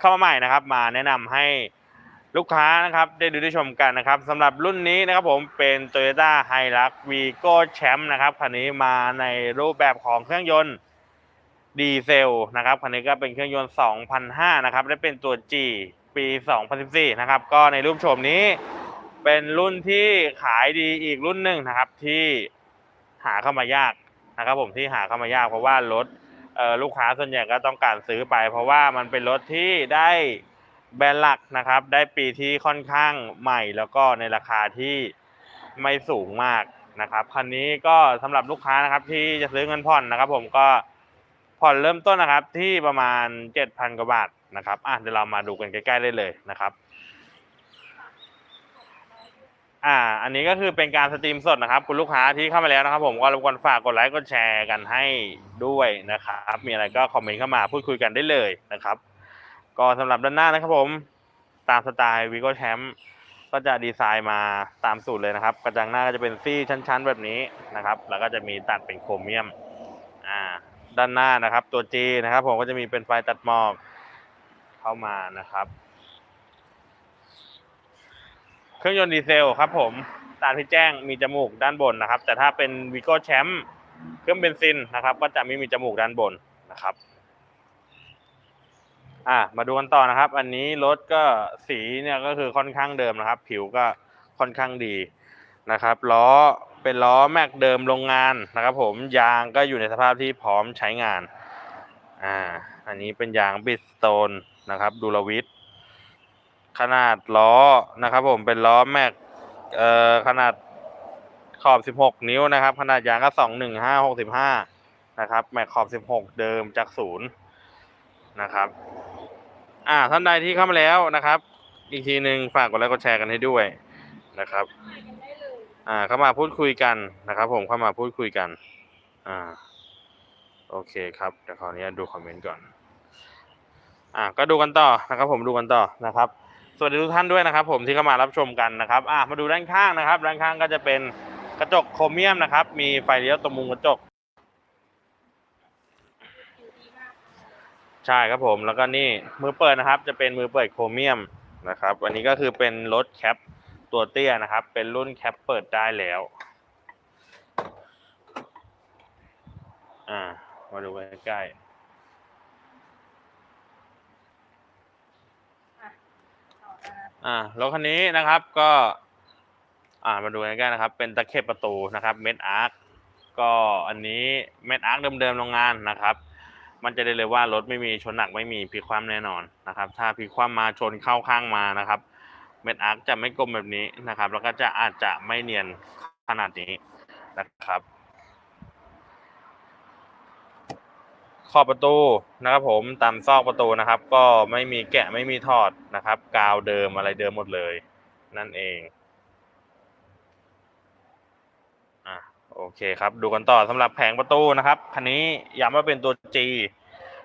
เข้ามาใหม่นะครับ มาแนะนำให้ลูกค้านะครับได้ดูได้ชมกันนะครับสำหรับรุ่นนี้นะครับผมเป็น Toyota Hilux Vigo Champ นะครับคันนี้มาในรูปแบบของเครื่องยนต์ดีเซลนะครับคันนี้ก็เป็นเครื่องยนต์ 2005 นะครับและเป็นตัว G ปี 2014 นะครับ ก็ในรูปโฉมนี้เป็นรุ่นที่ขายดีอีกรุ่นหนึ่งนะครับที่หาเข้ามายากนะครับผมที่หาเข้ามายากเพราะว่ารถ เออลูกค้าส่วนใหญ่ก็ต้องการซื้อไป เพราะว่ามันเป็นรถที่ได้แบรนด์หลักนะครับ ได้ปีที่ค่อนข้างใหม่แล้วก็ในราคาที่ไม่สูงมากนะครับคันนี้ก็สำหรับลูกค้านะครับที่จะซื้อเงินผ่อนนะครับ ผมก็ผ่อนเริ่มต้นนะครับที่ประมาณ 7,000กว่าบาทนะครับอะเดี๋ยวเรามาดูกันใกล้ๆได้เลยนะครับ อ่า อันนี้ก็คือเป็นการสตรีมสดนะครับ คุณลูกค้าที่เข้ามาแล้วนะครับ ผมก็รบกวนฝากกดไลค์กดแชร์กันให้ด้วยนะครับ มีอะไรก็คอมเมนต์เข้ามาพูดคุยกันได้เลยนะครับ ก็สำหรับด้านหน้านะครับ ผม ตามสไตล์วีโก้แชมป์ก็จะดีไซน์มาตามสูตรเลยนะครับ กระจังหน้าก็จะเป็นซี่ชั้น ๆ แบบนี้นะครับ แล้วก็จะมีตัดเป็นโครเมียม อ่า ด้านหน้านะครับ ตัว G นะครับ ผมก็จะมีเป็นไฟตัดหมอกเข้ามานะครับ เครื่องยนต์ดีเซลครับผมตามที่แจ้งมีจมูกด้านบนนะครับ แต่ถ้าเป็นวีโก้แชมป์เครื่องเบนซินนะครับ ก็จะไม่มีจมูกด้านบนนะครับอ่ามาดูกันต่อนะครับ อันนี้รถก็สีเนี่ยก็คือค่อนข้างเดิมนะครับ ผิวก็ค่อนข้างดีนะครับล้อเป็นล้อแม็กเดิมโรงงานนะครับ ผมยางก็อยู่ในสภาพที่พร้อมใช้งานอ่าอันนี้เป็นยางบิสโตนนะครับดูลวิท ขนาดล้อนะครับ ผมเป็นล้อแม็กเอ่อขนาดขอบ 16 นิ้วนะครับ ขนาดยางก็ 21565 นะครับ แม็กขอบ 16 เดิมจากศูนย์นะครับอ่าท่านใดที่เข้ามาแล้วนะครับ อีกทีหนึ่งฝากกดไลค์กดแชร์กันให้ด้วยนะครับอ่าเข้ามาพูดคุยกันนะครับ ผมเข้ามาพูดคุยกันอ่าโอเคครับเดี๋ยวขออนุญาตดูคอมเมนต์ก่อนอ่าก็ดูกันต่อนะครับ ผมดูกันต่อนะครับ สวัสดีทุกท่านด้วยนะครับ ผมที่เข้ามารับชมกันนะครับอ่ามาดูด้านข้างนะครับ ด้านข้างก็จะเป็นกระจกโครเมียมนะครับ มีไฟเลี้ยวตรงมุมกระจก ใช่ครับผมแล้วก็นี่มือเปิดนะครับ จะเป็นมือเปิดโครเมียมนะครับอันนี้ก็คือเป็นรถแคปตัวเตี้ยนะครับ เป็นรุ่นแคปเปิดได้แล้วอ่ามาดูใกล้ๆ อ่ารถคันนี้นะครับก็ อ่ามาดูกันใกล้ๆนะครับ เป็นตะเข็บประตูนะครับเม็ดอาร์คก็อันนี้เม็ดอาร์คเดิมๆโรงงานนะครับ มันจะได้เลยว่ารถไม่มีชนหนักไม่มีพลิกคว่ำแน่นอนนะครับ ถ้าพลิกคว่ำมาชนเข้าข้างมานะครับเม็ดอาร์คจะไม่กลมแบบนี้นะครับ แล้วก็จะอาจจะไม่เนียนขนาดนี้นะครับ ขอบประตูนะครับผมตามซอกประตูนะครับ ก็ไม่มีแกะไม่มีถอดนะครับ กาวเดิมอะไรเดิมหมดเลย นั่นเองอะโอเคครับ ดูกันต่อสำหรับแผงประตูนะครับคันนี้ย้ำว่าเป็นตัว G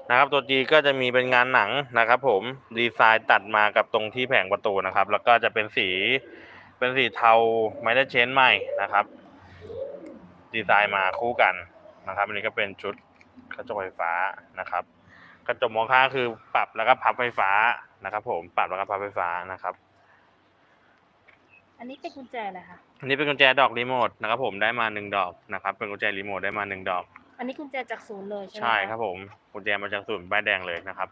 นะครับตัว G ก็จะมีเป็นงานหนังนะครับ ผมดีไซน์ตัดมากับตรงที่แผงประตูนะครับ แล้วก็จะเป็นสีเป็นสีเทาไม่ได้เชนใหม่นะครับ ดีไซน์มาคู่กันนะครับอันนี้ก็เป็นชุด กระจกไฟฟ้านะครับกระจกมองข้างคือปรับแล้วก็พับไฟฟ้านะครับ ผมปรับแล้วก็พับไฟฟ้านะครับ อันนี้เป็นกุญแจเลยค่ะอันนี้เป็นกุญแจดอกรีโมทนะครับ ผมได้มาหนึ่งดอกนะครับ เป็นกุญแจรีโมทได้มาหนึ่งดอก อันนี้กุญแจจากศูนย์เลยใช่ไหมะใช่ครับผมกุญแจมาจากศูนย์ป้ายแดงเลยนะครับ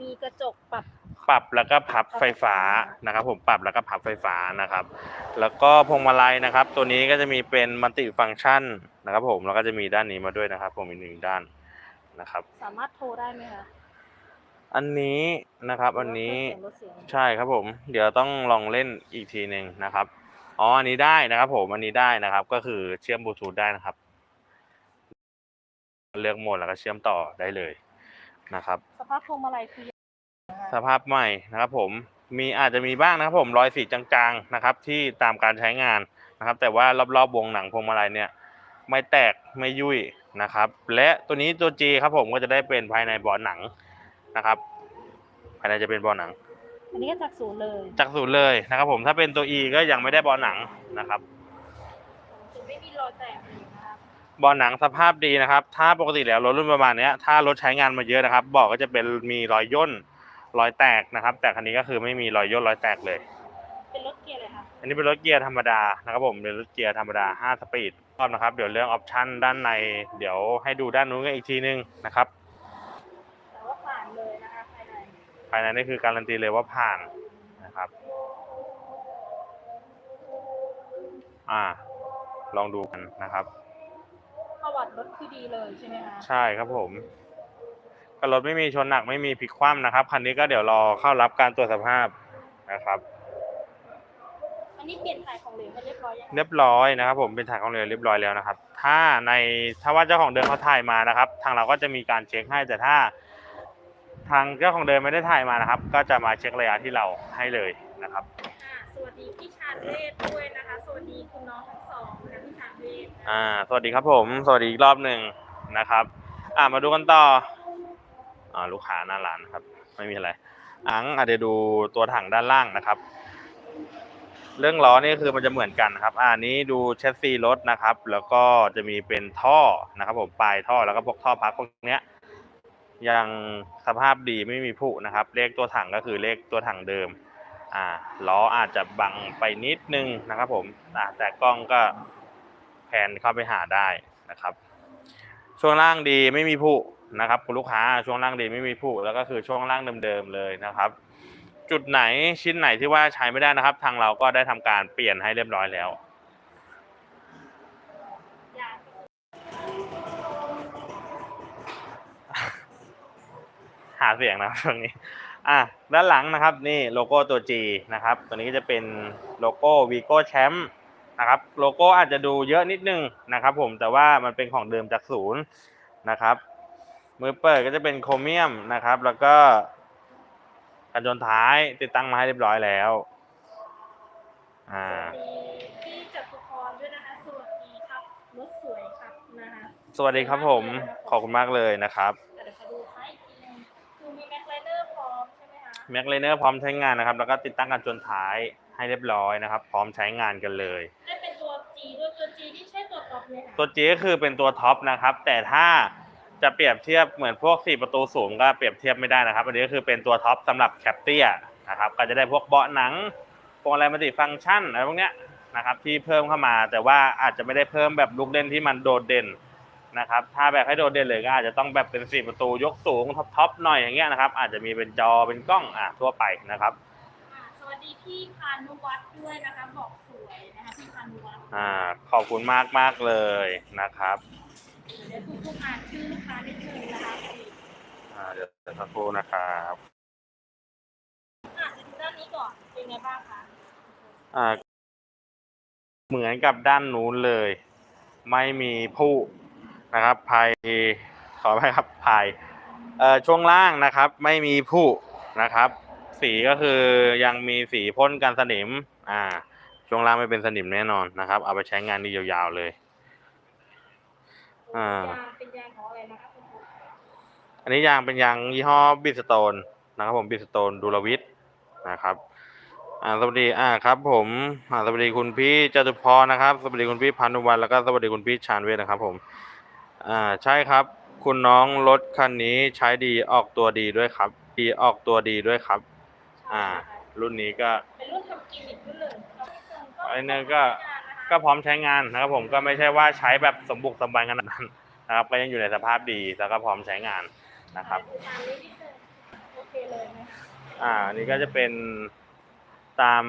มีกระจกปรับ ปรับแล้วก็พับไฟฟ้านะครับ ผมปรับแล้วก็พับไฟฟ้านะครับ แล้วก็พวงมาลัยนะครับ ตัวนี้ก็จะมีเป็นมัลติฟังก์ชันนะครับ ผมแล้วก็จะมีด้านนี้มาด้วยนะครับ ผมอีกหนึ่งด้านนะครับ สามารถโทรได้ไหมคะอันนี้นะครับอันนี้หรือว่าเครื่องเสียงลดเสียง ใช่ครับผม เดี๋ยวต้องลองเล่นอีกทีหนึ่งนะครับอ๋ออันนี้ได้นะครับ ผมอันนี้ได้นะครับ ก็คือเชื่อมบลูทูธได้นะครับ เลือกโหมดแล้วก็เชื่อมต่อได้เลย นะครับ สภาพพวงมาลัยคือสภาพใหม่นะครับผมมีอาจจะมีบ้างนะครับผมรอยสีจางๆนะครับ ที่ตามการใช้งานนะครับ แต่ว่ารอบๆวงหนังพวงมาลัยเนี่ย ไม่แตกไม่ยุ่ยนะครับ และตัวนี้ตัว G ครับผมก็จะได้เป็นภายในเบาะหนังนะครับ ภายในจะเป็นเบาะหนัง อันนี้ก็จากศูนย์เลยจากศูนย์เลยนะครับ ผมถ้าเป็นตัว E ก็ยังไม่ได้บอลหนังนะครับจะไม่มีรอยแตกเลยนะคะเบาะหนังสภาพดีนะครับ ถ้าปกติแล้วรถรุ่นประมาณเนี้ยถ้ารถใช้งานมาเยอะนะครับเบาะก็จะเป็นมีรอยย่นรอยแตกนะครับ แต่คันนี้ก็คือไม่มีรอยย่นรอยแตกเลย เป็นรถเกียร์เลยค่ะอันนี้เป็นรถเกียร์ธรรมดานะครับผมเป็นรถเกียร์ธรรมดา 5 สปีดรอบนะครับ เดี๋ยวเรื่องออปชั่นด้านในเดี๋ยวให้ดูด้านนู้นกันอีกทีนึงนะครับแต่ว่าผ่านเลยนะคะภายในภายในนี่คือการันตีเลยว่าผ่านนะครับ อ่า ลองดูกันนะครับ ประวัติรถคือดีเลยใช่ไหมคะใช่ครับผมก็รถไม่มีชนหนักไม่มีพลิกคว่ำนะครับคันนี้ก็เดี๋ยวรอเข้ารับการตรวจสภาพนะครับ อันนี้เปลี่ยนถ่ายของเหลวมาเรียบร้อยยังเรียบร้อยนะครับ ผมเป็นถ่ายของเรือเรียบร้อยแล้วนะครับ ถ้าในถ้าว่าเจ้าของเดิมเขาถ่ายมานะครับ ทางเราก็จะมีการเช็คให้แต่ถ้า ทางเจ้าของเดิมไม่ได้ถ่ายมานะครับ ก็จะมาเช็คระยะที่เราให้เลยนะครับ อ่าสวัสดีพี่ชาญเวทด้วยนะคะ สวัสดีคุณน้องทั้งสอง อ่า สวัสดีครับผม สวัสดีอีกรอบหนึ่งนะครับ อ่า มาดูกันต่อ อ่า ลูกค้าหน้าร้านครับ ไม่มีอะไรอังอาจจะดูตัวถังด้านล่างนะครับ เรื่องล้อนี่คือมันจะเหมือนกันนะครับ อ่านี้ดูเชสซีรถนะครับ แล้วก็จะมีเป็นท่อนะครับ ผมปลายท่อแล้วก็พวกท่อพักพวกเนี้ยยังสภาพดีไม่มีผุนะครับ เลขตัวถังก็คือเลขตัวถังเดิม อ่าล้ออาจจะบังไปนิดนึงนะครับ ผมแต่กล้องก็ แผนเข้าไปหาได้นะครับ ช่วงล่างดีไม่มีผุนะครับคุณลูกค้าช่วงล่างดีไม่มีผุแล้วก็คือช่วงล่างเดิมๆเลยนะครับ จุดไหนชิ้นไหนที่ว่าใช้ไม่ได้นะครับ ทางเราก็ได้ทำการเปลี่ยนให้เรียบร้อยแล้วหาเสียงนะครับช่วงนี้ อะ ด้านหลังนะครับ นี่โลโก้ตัว G นะครับ ตัวนี้ก็จะเป็นโลโก้ Vigo Champ นะครับ โลโก้อาจจะดูเยอะนิดนึงนะครับ ผมแต่ว่ามันเป็นของเดิมจากศูนย์นะครับมือเปิดก็จะเป็นโครเมียมนะครับ แล้วก็กันชนท้ายติดตั้งมาให้เรียบร้อยแล้วอ่าสวัสดีพี่จตุพรด้วยนะคะสวัสดีครับรถสวยครับนะคะสวัสดีครับผมขอบคุณมากเลยนะครับแต่เดี๋ยวขอดูท้ายอีกทีนึงคือมีแม็กไลเนอร์พร้อมใช่ไหมคะแม็กเลเนอร์พร้อมใช้งานนะครับ แล้วก็ติดตั้งกันชนท้ายให้เรียบร้อยนะครับ พร้อมใช้งานกันเลย ได้เป็นตัว G ด้วยตัว G ที่ใช่ ตัวท็อปเลยค่ะตัว G ก็คือเป็นตัวท็อปนะครับ แต่ถ้าจะเปรียบเทียบเหมือนพวก 4 ประตูสูงก็เปรียบเทียบไม่ได้นะครับ อันนี้ก็คือเป็นตัวท็อปสำหรับแคปเตียนะครับ ก็จะได้พวกเบาะหนังพวงอะไรมัลติฟังก์ชันอะไรพวกเนี้ยนะครับที่เพิ่มเข้ามาแต่ว่าอาจจะไม่ได้เพิ่มแบบลูกเล่นที่มันโดดเด่นนะครับถ้าแบบให้โดดเด่นเลยก็อาจจะต้องแบบเป็น4ประตูยกสูงท็อปๆหน่อยอย่างเงี้ยนะครับอาจจะมีเป็นจอเป็นกล้องอะทั่วไปนะครับ วัสดีพี่พานุวัฒน์ด้วยนะคะบอกสวยนะคะพี่พานุวัฒน์อ่าขอบคุณมากมากๆเลยนะครับเดี๋ยวคุณผู้อ่านชื่อลูกค้านิดนึงนะคะอ่าเดี๋ยวสักครู่นะครับอะจะดูด้านนี้ก่อนเป็นไงบ้างคะอ่าเหมือนกับด้านนู้นเลย ไม่มีผู้นะครับภายขอไปครับภายเอ่อช่วงล่างนะครับ ไม่มีผู้นะครับ สีก็คือยังมีสีพ่นกันสนิม อ่า ช่วงล่างไม่เป็นสนิมแน่นอนนะครับ เอาไปใช้งานนี่ยาวๆเลย อ่า เป็นยางของอะไรนะครับอันนี้ยางเป็นยางยี่ห้อบิสโตนนะครับ ผมบิสโตนดูลวิทนะครับ อ่าสวัสดี อ่าครับ ผมอ่าสวัสดีคุณพี่จตุพรนะครับ สวัสดีคุณพี่พันุวันแล้วก็สวัสดีคุณพี่ชาญเวทนะครับ ผม อ่าใช่ครับ คุณน้องรถคันนี้ใช้ดีออกตัวดีด้วยครับ ดีออกตัวดีด้วยครับ อ่า รุ่นนี้ก็เป็นรุ่นทำกิมมิคขึ้นเลยทำให้เกินไอ้นั่นก็ก็พร้อมใช้งานนะครับผมก็ไม่ใช่ว่าใช้แบบสมบุกสมบันขนาดนั้นนะครับก็ยังอยู่ในสภาพดีแล้วก็พร้อมใช้งานนะครับดูตามนี้นิดนึงโอเคเลยไหมอ่าอันนี้ก็จะเป็นตาม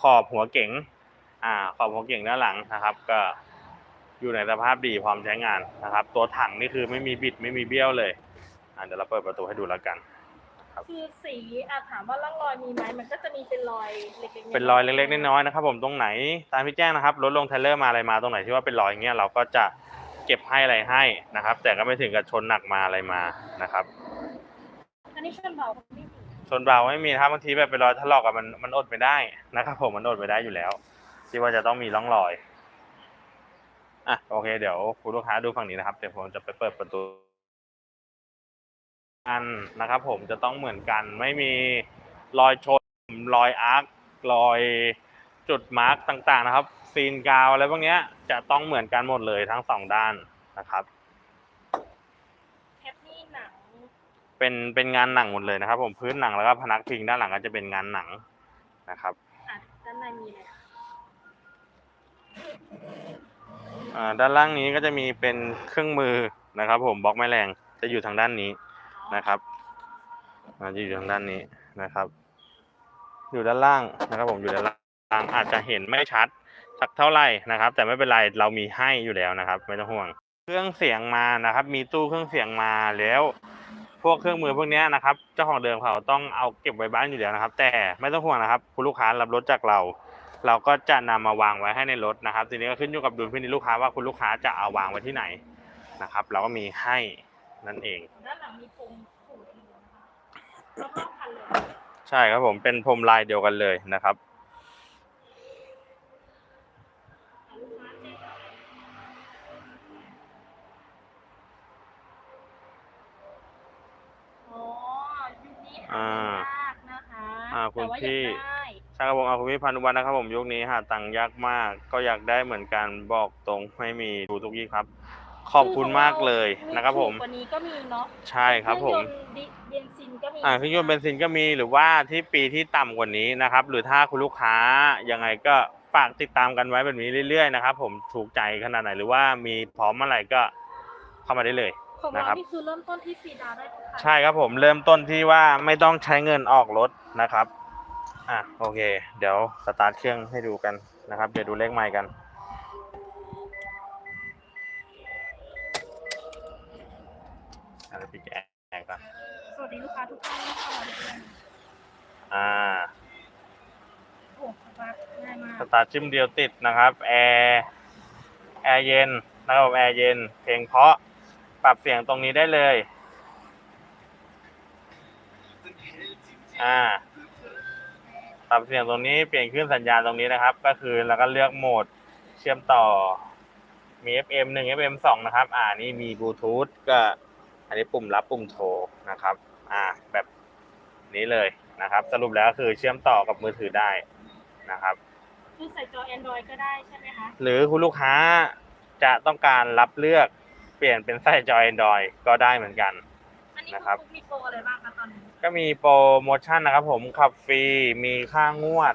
ขอบหัวเก๋งอ่าขอบหัวเก๋งด้านหลังนะครับ ก็อยู่ในสภาพดีพร้อมใช้งานนะครับ ตัวถังนี่คือไม่มีบิดไม่มีเบี้ยวเลยอ่าเดี๋ยวเราเปิดประตูให้ดูแล้วกัน คือสีอาถามว่าร่องรอยมีไหมมันก็จะมีเป็นรอยเล็กๆเป็นรอยเล็กๆน้อยๆนะครับผมตรงไหนตามที่แจ้งนะครับรถลงเทรลเลอร์มาอะไรมาตรงไหนที่ว่าเป็นรอยอย่างเงี้ยเราก็จะเก็บให้อะไรให้นะครับ แต่ก็ไม่ถึงกับชนหนักมาอะไรมานะครับ อันนี้ชนเบาไม่มีชนเบาไม่มีนะครับบางทีแบบเป็นรอยถลอกอะมันมันอดไม่ได้นะครับผมมันอดไม่ได้อยู่แล้วที่ว่าจะต้องมีร่องรอยอะโอเคเดี๋ยวคุณลูกค้าดูฝั่งนี้นะครับเดี๋ยวผมจะไปเปิดประตู อันนะครับผมจะต้องเหมือนกันไม่มีรอยชนรอยอาร์ครอยจุดมาร์กต่างๆนะครับ ซีนกาวอะไรพวกเนี้ยจะต้องเหมือนกันหมดเลยทั้งสองด้านนะครับแคปนี่หนังเป็นเป็นงานหนังหมดเลยนะครับ ผมพื้นหนังแล้วก็พนักพิงด้านหลังก็จะเป็นงานหนังนะครับอะด้านในมีอะไรคะอ่าด้านล่างนี้ก็จะมีเป็นเครื่องมือนะครับ ผมบล็อกแม่แรงจะอยู่ทางด้านนี้ นะครับอ่าจะอยู่ทางด้านนี้นะครับ อยู่ด้านล่างนะครับ ผมอยู่ด้านล่างอาจจะเห็นไม่ชัดสักเท่าไหร่นะครับ แต่ไม่เป็นไรเรามีให้อยู่แล้วนะครับ ไม่ต้องห่วง เครื่องเสียงมานะครับ มีตู้เครื่องเสียงมาแล้ว พวกเครื่องมือพวกนี้นะครับเจ้าของเดิมเขาต้องเอาเก็บไว้บ้านอยู่แล้วนะครับ แต่ไม่ต้องห่วงนะครับ คุณลูกค้ารับรถจากเรา เราก็จะนำมาวางไว้ให้ในรถนะครับทีนี้ก็ขึ้นอยู่กับดุลพินิจลูกค้าว่าคุณลูกค้าจะเอาวางไว้ที่ไหนนะครับ เราก็มีให้ นั่นเอง ด้านหลังมีพรมผูกอยู่นะคะรอบๆคันเลยใช่ครับผมเป็นพรมลายเดียวกันเลยนะครับอะลูกค้าเจ๊อ๋อยุคนี้หายากนะคะอ่าคุณแต่ว่าพี่อยากได้ใช่ครับผมอาคุณพี่พันธุวัฒน์นะครับผมยุคนี้หาตังค์ยากมาก ก็อยากได้เหมือนกันบอกตรงไม่มีดูทุกยี่ครับ ขอบคุณมากเลยนะครับผมถูกกว่านี้ก็มีเนาะใช่ครับผม เองยนต์ดิเบนซินก็มีอ่าเครื่องยนต์เบนซินก็มีหรือว่าที่ปีที่ต่ำกว่านี้นะครับ หรือถ้าคุณลูกค้ายังไงก็ฝากติดตามกันไว้แบบนี้เรื่อยๆนะครับผมถูกใจขนาดไหนหรือว่ามีพร้อมเมื่อไหร่ก็เข้ามาได้เลย ของนะเราครับนี่คือเริ่มต้นที่ฟรีดาวน์ได้ทุกคันใช่ครับผมเริ่มต้นที่ว่าไม่ต้องใช้เงินออกรถนะครับอะโอเค เดี๋ยวสตาร์ทเครื่องให้ดูกันนะครับ เดี๋ยวดูเลขไมล์กัน อะเดี๋ยวพี่แกะก่อนสวัสดีลูกค้าทุกท่านที่เข้ามาดูแลอ่าโอ้สตาร์ทง่ายมากสตาร์ทจิ้มเดียวติดนะครับ แอร์แอร์เย็นนะครับแอร์เย็น เพลงเพราะปรับเสียงตรงนี้ได้เลย อ่า ปรับเสียงตรงนี้เปลี่ยนขึ้นสัญญาณตรงนี้นะครับ ก็คือแล้วก็เลือกโหมดเชื่อมต่อมี FM 1 FM 2 นะครับ อ่า นี่มีบลูทูธก็ อันนี้ปุ่มรับปุ่มโทรนะครับ อ่า แบบนี้เลยนะครับ สรุปแล้วก็คือเชื่อมต่อกับมือถือได้นะครับ คือใส่จอ Android ก็ได้ใช่ไหมคะ หรือคุณลูกค้าจะต้องการรับเลือกเปลี่ยนเป็นไส้จอย Android ก็ได้เหมือนกัน อันนี้นะครับณฟุ๊กมีโปรอะไรบ้างคะตอนนี้ ก็มีโปรโมชั่นนะครับ ผมขับฟรีมีค่างวด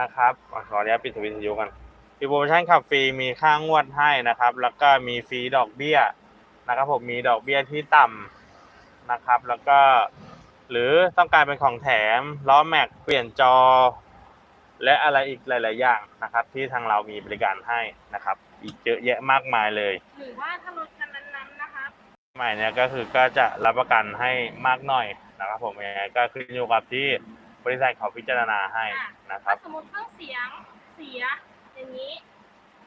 นะครับอะขออนุญาตปิดสวิตช์วิทยุกันมีโปรโมชั่นขับฟรีมีค่างวดให้นะครับ แล้วก็มีฟรีดอกเบี้ย นะครับผมมีดอกเบี้ยที่ต่ำนะครับ แล้วก็หรือต้องการเป็นของแถมล้อแม็กเปลี่ยนจอ และอะไรอีกหลาย ๆ อย่างนะครับ ที่ทางเรามีบริการให้นะครับ อีกเยอะแยะมากมายเลย หรือว่าถ้ารถคันนั้นๆนะคะใหม่เนี่ยก็คือก็จะรับประกันให้มากหน่อยนะครับผมยังไงก็ขึ้นอยู่กับที่บริษัทเขาพิจารณาให้นะครัถ้าบสมมติเครื่องเสียงเสียอย่างนี้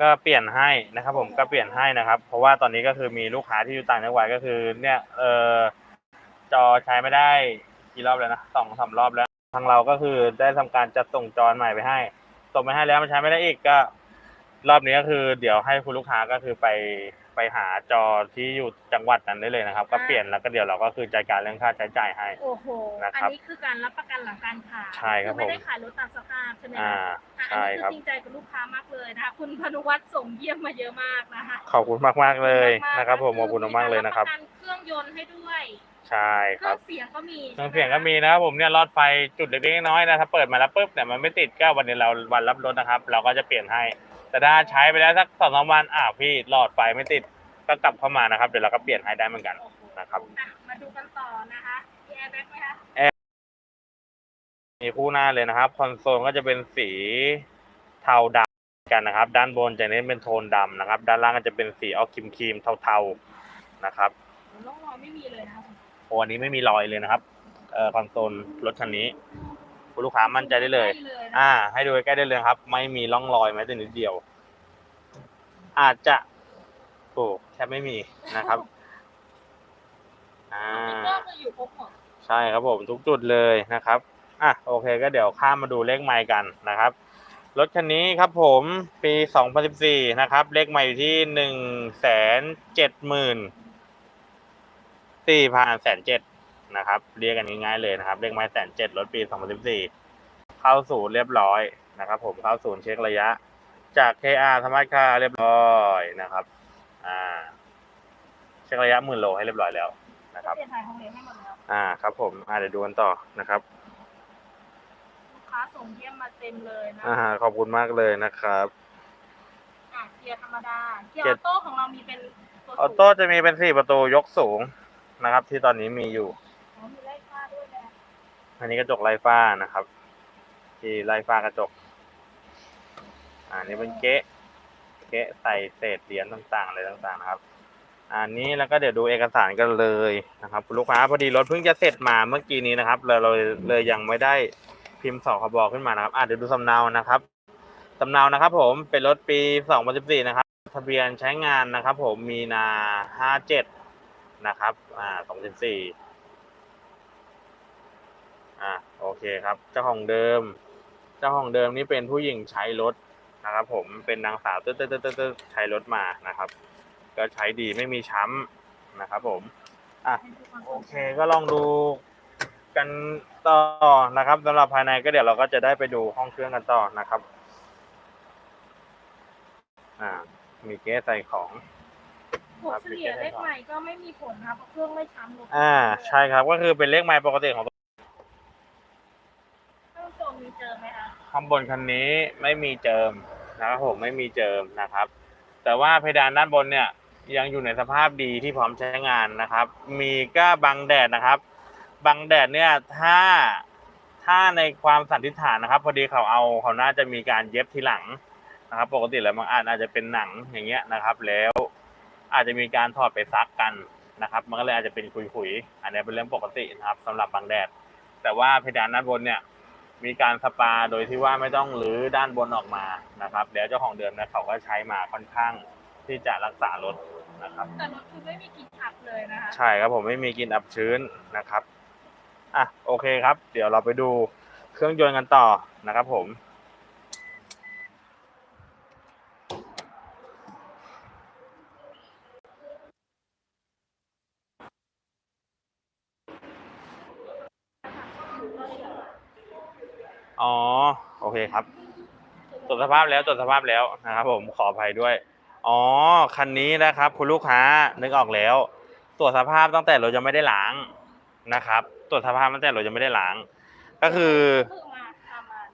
ก็เปลี่ยนให้นะครับ ผมก็เปลี่ยนให้นะครับ เพราะว่าตอนนี้ก็คือมีลูกค้าที่อยู่ต่างจังหวัดก็คือ เนี่ย เออจอใช้ไม่ได้กี่รอบแล้วนะสองสามรอบแล้ว ทางเราก็คือได้ทำการจัดส่งจอใหม่ไปให้ส่งไปให้แล้วมันใช้ไม่ได้อีกก็ รอบนี้ก็คือเดี๋ยวให้คุณลูกค้าก็คือไปไปหาจอที่อยู่จังหวัดนั้นได้เลยนะครับ ก็เปลี่ยนแล้วก็เดี๋ยวเราก็คือจัดการเรื่องค่าใช้จ่ายให้ โอ้โห นะครับอันนี้คือการรับประกันหลังการขายใช่ครับอไม่ได้ผมขายรถตามสภาพใช่ไหมอ่าคะอะใช่อันนี้ครับคือจริงใจกับลูกค้ามากเลยนะคะ คุณพนุวัฒน์ส่งเยี่ยมมาเยอะมากนะคะขอบคุณมากมากๆเลยขอณากๆนะครับ ผมขอบคุณมากๆเลยนะครับมีกาปเครื่องยนต์ให้ด้วย ใช่เคครื่รัอบ งเสียงก็มีเครื่องเสียงก็มีนะครับผมเนี่ยรอดไฟจุดเล็กๆน้อยๆนะถ้าเปิดมาแล้วปุ๊บเนี่ยมันไม่ติดก็วันนี้เราวันรับรถนะครับ เราก็จะเปลี่ยนให้ แต่ถ้าใช้ไปแล้วสักสองสามวันอ้าวพี่หลอดไฟไม่ติดก็กลับเข้ามานะครับ เดี๋ยวเราก็เปลี่ยนให้ได้เหมือนกันโอ้โหนะครับ อะมาดูกันต่อนะคะมีแอร์แบ็กไหมคะมีคู่หน้าเลยนะครับ คอนโซลก็จะเป็นสีเทาดำกันนะครับ ด้านบนจะเน้นเป็นโทนดำนะครับ ด้านล่างก็จะเป็นสีออกครีมครีมๆเทาๆนะครับ ร่องรอยไม่มีเลยนะคะ โอ้อันนี้ไม่มีรอยเลยนะครับเอ่อคอนโซลรถคันนี้ คุณลูกค้ามั่นใจได้เลยม่มีนะอ่า ให้ดูใกล้ๆได้เลยครับ ไม่มีร่องรอยแม้แต่นิดเดียว อาจจะโอ้แทบไม่มีนะครับ อ่าสติ๊กเกอร์จะอยู่ครบหมดใช่ครับผมทุกจุดเลยนะครับอะโอเคก็เดี๋ยวข้ามมาดูเลขไมล์กันนะครับรถคันนี้ครับผมปี 2014 นะครับ เลขไมล์อยู่ที่หนึ่งแสนเจ็ดหมื่นสี่พั นแสนเจ็ดนะครับ เรียกกันง่ายๆเลยนะครับเลขไมล์แสนเจ็ดรถปี 2014 เข้าศูนย์เรียบร้อยนะครับ ผมเข้าศูนย์เช็คระยะ จาก KR ธรรมะคาเรียบร้อยนะครับ อ่าช็คระยะหมื่นโลให้เรียบร้อยแล้วนะครับเปลี่ยนถ่ายของเหลวให้หมดแล้วอ่าครับ ผมอ่าเดี๋ยวดูกันต่อนะครับลูกค้าส่งเยี่ยมมาเต็มเลยนะอ่าขอบคุณมากเลยนะครับอะเกียร์ธรรมดาเกียร์เกีอยร์อโต้ของเรามีเป็นตัวออโต้จะมีเป็นสี่ประตูยกสูงนะครับ ที่ตอนนี้มีอยู่ อ๋อมีไล่ค่าด้วยนะ อันนี้กระจกไล่ฟ้านะครับ ที่ไลฟ้ากระจกอ่านี่เป็นเก๊ะเก๊ะใส่เศษเหรียญต่างๆอะไรต่างๆนะครับ อันนี้แล้วก็เดี๋ยวดูเอกสารกันเลยนะครับคุณลูกค้าพอดีรถเพิ่งจะเสร็จมาเมื่อกี้นี้นะครับเลยเราเลยยังไม่ได้พิมพ์สคบขึ้นมานะครับอ่าเดี๋ยวดูสำเนานะครับสำเนานะครับผมเป็นรถปี 2014 นะครับ ทะเบียนใช้งานนะครับ ผมมีนา 57 นะครับ อ่า 2014 อ่าโอเคครับ เจ้าของเดิม เจ้าของเดิมนี่เป็นผู้หญิงใช้รถนะครับ ผมเป็นนางสาวเต้ๆๆๆใช้รถมานะครับ ก็ใช้ดีไม่มีช้ำนะครับผมอะให้ทุกคนโอเคก็ลองดูกันต่อนะครับสำหรับภายในก็เดี๋ยวเราก็จะได้ไปดูห้องเครื่องกันต่อนะครับอ่ามีเกสใส่ของหัวเฉลี่ยเลขใหม่ก็ไม่มีผลนะครับเพราะเครื่องไม่ช้ำลงอ่า ใช่ครับ ก็คือเป็นเลขไม้ปกติของเครื่องโจ มีเจอไหมคะข้างบนคันนี้ไม่มีเจิมนะครับผมไม่มีเจิมนะครับ แต่ว่าเพดานด้านบนเนี่ยยังอยู่ในสภาพดีที่พร้อมใช้งานนะครับ มีก็บังแดดนะครับ บังแดดเนี่ยถ้าถ้าในความสันนิษฐานนะครับ พอดีเขาเอาเขาน่าจะมีการเย็บทีหลังนะครับ ปกติแล้วบางอันอาจจะเป็นหนังอย่างเงี้ยนะครับ แล้วอาจจะมีการถอดไปซักกันนะครับ มันก็เลยอาจจะเป็นขุยๆอันนี้เป็นเรื่องปกตินะครับสำหรับบังแดด แต่ว่าเพดานด้านบนเนี่ย มีการสปาโดยที่ว่าไม่ต้องรื้อด้านบนออกมานะครับเดี๋ยวเจ้าของเดิมเนี่ยเขาก็ใช้มาค่อนข้างที่จะรักษารถนะครับ แต่รถคือไม่มีกลิ่นอับเลยนะคะใช่ครับผมไม่มีกลิ่นอับชื้นนะครับอะโอเคครับ เดี๋ยวเราไปดูเครื่องยนต์กันต่อนะครับผม อ๋อ โอเคครับ ตรวจสภาพแล้วตรวจสภาพแล้วนะครับผมขออภัยด้วย อ๋อ คันนี้นะครับ คุณลูกค้านึกออกแล้ว ตรวจสภาพตั้งแต่รถยังไม่ได้ล้างนะครับ ตรวจสภาพตั้งแต่รถยังไม่ได้ล้าง ก็คือ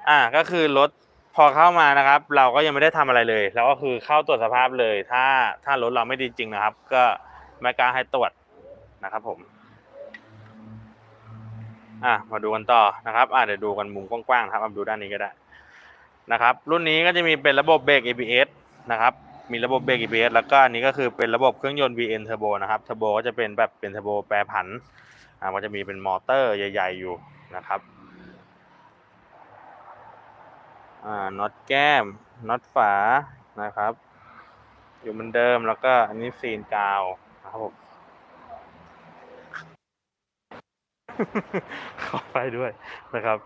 อ่า ก็คือรถพอเข้ามานะครับ เราก็ยังไม่ได้ทำอะไรเลย แล้วก็คือเข้าตรวจสภาพเลย ถ้าถ้ารถเราไม่ดีจริงนะครับ ก็ไม่กล้าให้ตรวจนะครับผม อะมาดูกันต่อนะครับอะเดี๋ยวดูกันมุมกว้างๆครับเอาดูด้านนี้ก็ได้นะครับ รุ่นนี้ก็จะมีเป็นระบบเบรก ABS นะครับ มีระบบเบรก ABS แล้วก็อันนี้ก็คือเป็นระบบเครื่องยนต์ VN Turbo นะครับ Turbo ก็จะเป็นแบบเป็น Turbo แปรผันอ่ามันจะมีเป็นมอเตอร์ใหญ่ ๆ อยู่นะครับอ่าน็อตแก้มน็อตฝานะครับ อยู่เหมือนเดิมแล้วก็อันนี้ซีนกาวนะครับผม ขอไปด้วยนะครับ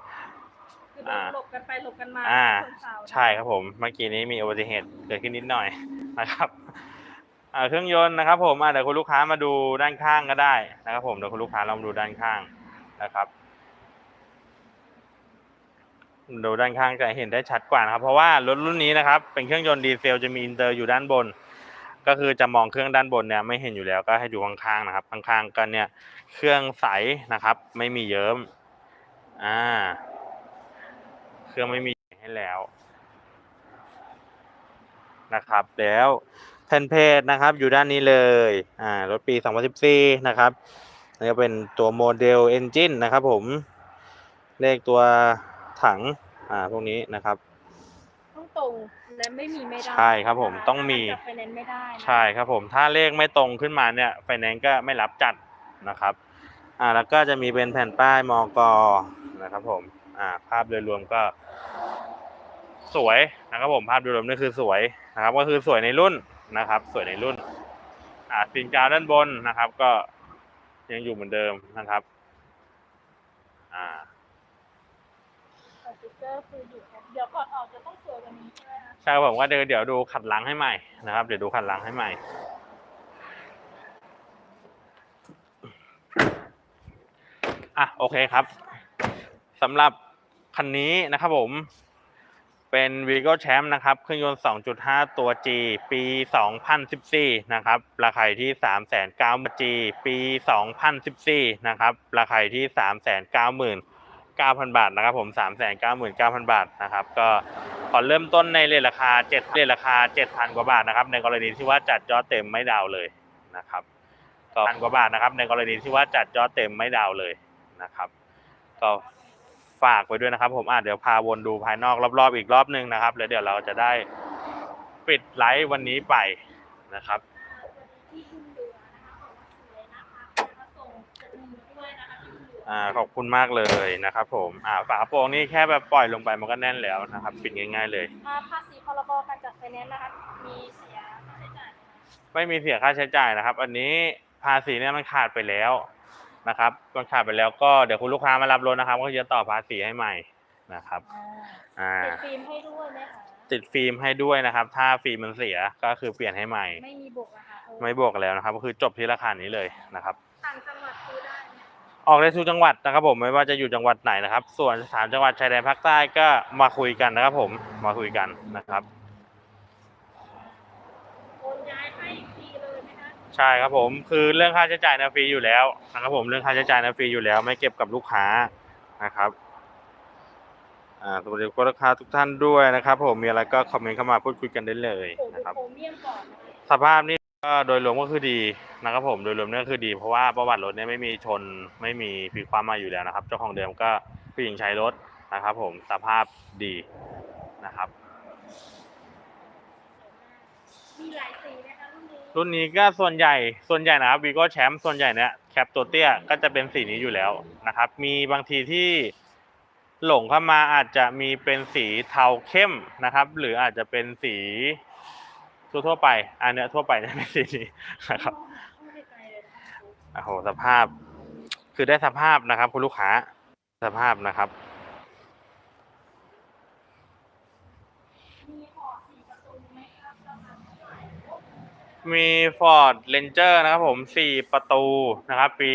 คืออ่าหลบกันไปหลบกันมาอ่าคนสาวใช่ครับผมเมื่อกี้นี้มีอุบัติเหตุเกิดขึ้นนิดหน่อยนะครับอ่าเครื่องยนต์นะครับ ผมอ่าเดี๋ยวคุณลูกค้ามาดูด้านข้างก็ได้นะครับ ผมเดี๋ยวคุณลูกค้าลองดูด้านข้างนะครับดูด้านข้างจะเห็นได้ชัดกว่านะครับ เพราะว่ารถรุ่นนี้นะครับ เป็นเครื่องยนต์ดีเซลจะมีอินเตอร์อยู่ด้านบน ก็คือจะมองเครื่องด้านบนเนี่ยไม่เห็นอยู่แล้วก็ให้ดูข้างๆนะครับข้างๆกันเนี่ยเครื่องใสนะครับ ไม่มีเยิ้มอ่า เครื่องไม่มีให้แล้วนะครับแล้วแผ่นเพจนะครับอยู่ด้านนี้เลยอ่ารถปี 2014 นะครับนี่ก็เป็นตัวโมเดลเอนจินนะครับผมเลขตัวถังอ่าพวกนี้นะครับต้องตรง และไม่มีไม่ได้ใช่ครับผมนะะต้องมีจับไฟแนนซ์ไม่ได้นะใช่ครับผมถ้าเลขไม่ตรงขึ้นมาเนี่ยไฟแนนซ์ก็ไม่รับจัดนะครับอ่าแล้วก็จะมีเป็นแผ่นป้ายมอกอนะครับผมอ่าภาพโดยรวมก็ สวยนะครับผมภาพโดยรวมนี่คือสวยนะครับก็คือสวยในรุ่นนะครับ สวยในรุ่นอ่าสินกาวด้านบนนะครับ ก็ยังอยู่เหมือนเดิมนะครับอ่าสติ๊กเกอร์คืออยู่ครบ เดี๋ยวก่อนออกจะต้องสวยกว่านี้ใช่ไหมครับผมว่าเดี๋ยวเดี๋ยวดูขัดหลังให้ใหม่นะครับ เดี๋ยวดูขัดหลังให้ใหม่ อะโอเคครับสำหรับคันนี้นะครับผมเป็น v i g o Champ นะครับ เครื่องยนต์ 2.5 ตัว G ปี 2014 นะครับ ราคาที่ 3 9 0 0 0 G ปี 2014 นะครับ ราคาที่ 3 9 0 0 0 0 9,000 บาทนะครับผม 399,000 บาทนะครับ ก็ขอเริ่มต้นในเรทราคา 7 เรทราคา 7,000 กว่าบาทนะครับ ในกรณีที่ว่าจัดยอดเต็มไม่ดาวเลยนะครับก็พันกว่าบาทนะครับ ในกรณีที่ว่าจัดยอดเต็มไม่ดาวเลยนะครับ ก็ฝากไปด้วยนะครับผมอะเดี๋ยวพาวนดูภายนอกรอบๆอีกรอบนึงนะครับ แล้วเดี๋ยวเราจะได้ปิดไลฟ์วันนี้ไปนะครับ ออ่าขอบคุณมากเลยนะครับ ผมอ่าฝากระโปรงนี่แค่แบบปล่อยลงไปมันก็แน่นแล้วนะครับปิดง่าย ๆ เลย อ่าภาษีพรบการจัดไฟแนนซ์นะคะ มีเสียค่าใช้จ่ายไหมคะไม่มีเสียค่าใช้จ่ายนะครับ อันนี้ภาษีเนี่ยมันขาดไปแล้วนะครับมันขาดไปแล้วก็เดี๋ยวคุณลูกค้ามารับรถนะครับ ก็จะต่อภาษีให้ใหม่นะครับอ่าอ่าติดฟิล์มให้ด้วยไหมคะ ติดฟิล์มให้ด้วยนะครับ ถ้าฟิล์มมันเสียก็คือเปลี่ยนให้ใหม่ ไม่มีบวกนะคะเออไม่บวกแล้วนะครับ ก็คือจบที่ราคานี้เลยนะครับ ออกได้ทุกจังหวัดนะครับผมไม่ว่าจะอยู่จังหวัดไหนนะครับ ส่วนสามจังหวัดชายแดนภาคใต้ก็มาคุยกันนะครับผมมาคุยกันนะครับโอนย้ายให้ฟรีเลยไหมคะใช่ครับผมคือเรื่องค่าใช้จ่ายเนะฟรีอยู่แล้วนะครับผมเรื่องค่าใช้จ่ายเนะฟรีอยู่แล้ว ไม่เก็บกับลูกค้านะครับอ่าสวัสดีคุณลูกค้าทุกท่านด้วยนะครับ ผมมีอะไรก็คอมเมนต์เข้ามาพูดคุยกันได้เลยโอ้โหนะครับโครเมียมก่อนนะคะสภาพนี่ ก็โดยรวมก็คือดีนะครับผมโดยรวมเนี่ยคือดี เพราะว่าประวัติรถเนี่ยไม่มีชนไม่มีพลิกความมาอยู่แล้วนะครับ เจ้าของเดิมก็ผู้หญิงใช้รถนะครับ ผมสภาพดีนะครับ มีหลายสีนะคะรุ่นนี้รุ่นนี้ก็ส่วนใหญ่ส่วนใหญ่นะครับวีโก้แชมป์ส่วนใหญ่เนี่ยแคปตัวเตี้ยก็จะเป็นสีนี้อยู่แล้วนะครับ มีบางทีที่หลงเข้ามาอาจจะมีเป็นสีเทาเข้มนะครับ หรืออาจจะเป็นสี ทั่วๆไป อันเนี้ยทั่วไปจะเป็นสีนี้นะครับเข้าไปไกลเลยนะคะโอ้โหสภาพ คือได้สภาพนะครับ คุณลูกค้าสภาพนะครับมีขอสี่ประตูไหมครับราคาเท่าไหร่มี Ford Ranger นะครับผม4ประตูนะครับ ปี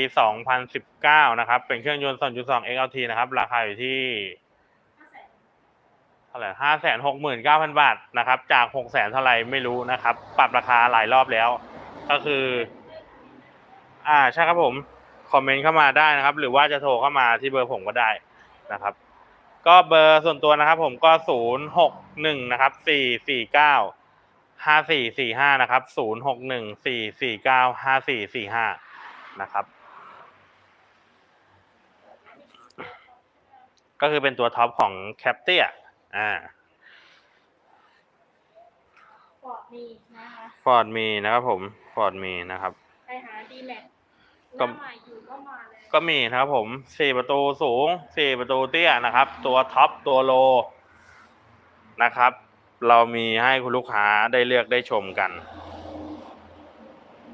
2019นะครับ เป็นเครื่องยนต์2.2 XLT นะครับ ราคาอยู่ที่ห้าแสนเท่าไหร่ห้าแสนหกหมื่นเก้าพันบาทนะครับ จากหกแสนเท่าไหร่ไม่รู้นะครับ ปรับราคาหลายรอบแล้ว ก็คือ อ่าใช่ครับผมคอมเมนต์เข้ามาได้นะครับ หรือว่าจะโทรเข้ามาที่เบอร์ผมก็ได้นะครับ ก็เบอร์ส่วนตัวนะครับ ผมก็ศูนย์หกหนึ่งนะครับสี่สี่เก้าห้าสี่สี่ห้านะครับศูนย์หกหนึ่งสี่สี่เก้าห้าสี่สี่ห้านะครับ ก็คือเป็นตัวท็อปของแคปเตีย อ่าฟอร์ดมีนะคะ ฟอร์ดมีนะครับผม ฟอร์ดมีนะครับ ไปหาดีแม็กหก็น้าใหม่อยู่ก็มาเลยก็มีนะครับผมสี่ประตูสูงสี่ประตูเตี้ยนะครับ ตัวท็อปตัวโลนะครับ เรามีให้คุณลูกค้าได้เลือกได้ชมกัน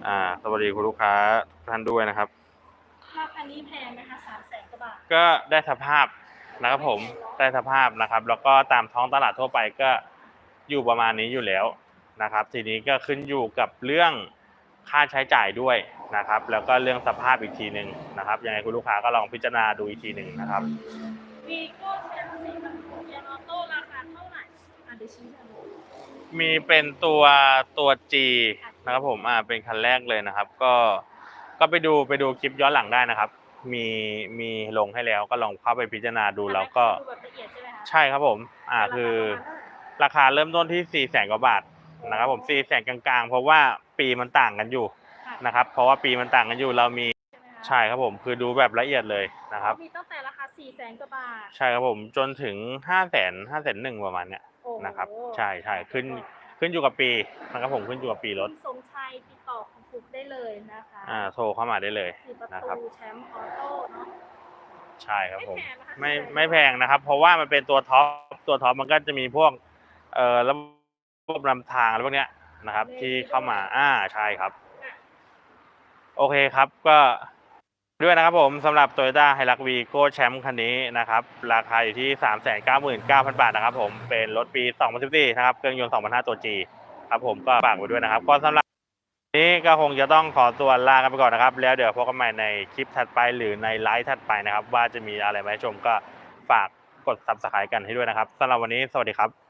อ่า สวัสดีคุณลูกค้าทุกท่านด้วยนะครับราคานี้แพงไหมคะสามแสนกว่าบาท ก็ได้สภาพ นะครับผมได้สภาพนะครับ แล้วก็ตามท้องตลาดทั่วไปก็อยู่ประมาณนี้อยู่แล้วนะครับ ทีนี้ก็ขึ้นอยู่กับเรื่องค่าใช้จ่ายด้วยนะครับ แล้วก็เรื่องสภาพอีกทีหนึ่งนะครับยังไงคุณลูกค้าก็ลองพิจารณาดูอีกทีหนึ่งนะครับวีก้เชนสีแบบเกียร์ออโต้ราคาเท่าไหร่อะเดี๋ยวชี้ให้ดูมีเป็นตัวตัว G นะครับผมอ่าเป็นคันแรกเลยนะครับ ก็ก็ไปดูไปดูคลิปย้อนหลังได้นะครับ มีมีลงให้แล้วก็ลองเข้าไปพิจารณาดูแล้วก็ดูแบบละเอียดใช่ไหมคะใช่ครับผม อ่าคือ ราคาเริ่มต้นที่4ี่แสนกว่าบาทนะครับผม4ี่แสนกลางๆ เพราะว่าปีมันต่างกันอยู่ค่ะนะครับ เพราะว่าปีมันต่างกันอยู่เรามีใช่ไหมคะใช่ครับผมคือดูแบบละเอียดเลยนะครับมีตั้งแต่ราคาสี่แสนกว่าบาท ใช่ครับผมจนถึง5้าแสนห้าแสนหนึ่งประมาณเนี้ยโอ้โหนะครับ ใช่ใช่ขึ้นขึ้นอยู่กับปีนะครับผมขึ้นอยู่กับปีรถคุณสมชัยติดต่อคุณ ฟุกได้เลยนะคะอ่าโทรเข้ามาได้เลยสี่ประนะครับ ตูแชมป์ออโต้เนาะ ใช่ครับผมไม่ไม่แพงนะคะ ไม่แพงนะครับ เพราะว่ามันเป็นตัวท็อปตัวท็อปมันก็จะมีพวกเอ่อระบบนำทางอะไรพวกเนี้ยนะครับ ที่เข้ามาอ่าใช่ครับ โอเคครับก็ด้วยนะครับผมสำหรับ Toyota h i l u x v g o Champ คันนี้นะครับ ราคาอยู่ที่ 399,000 บาทนะครับผมเป็นรถปี 2014 นะครับ เครื่องยนต์2005ตัว G ครับผมก็ฝากไว้ด้วยนะครับ ก็สำหรับวัน นี้ก็คงจะต้องขอตัวลากันไปก่อนนะครับ แล้วเดี๋ยวพบกันใหม่ในคลิปถัดไปหรือในไลฟ์ถัดไปนะครับ ว่าจะมีอะไรมาให้ชมก็ฝากกด subscribe กันให้ด้วยนะครับสำหรับวันนี้สวัสดีครับ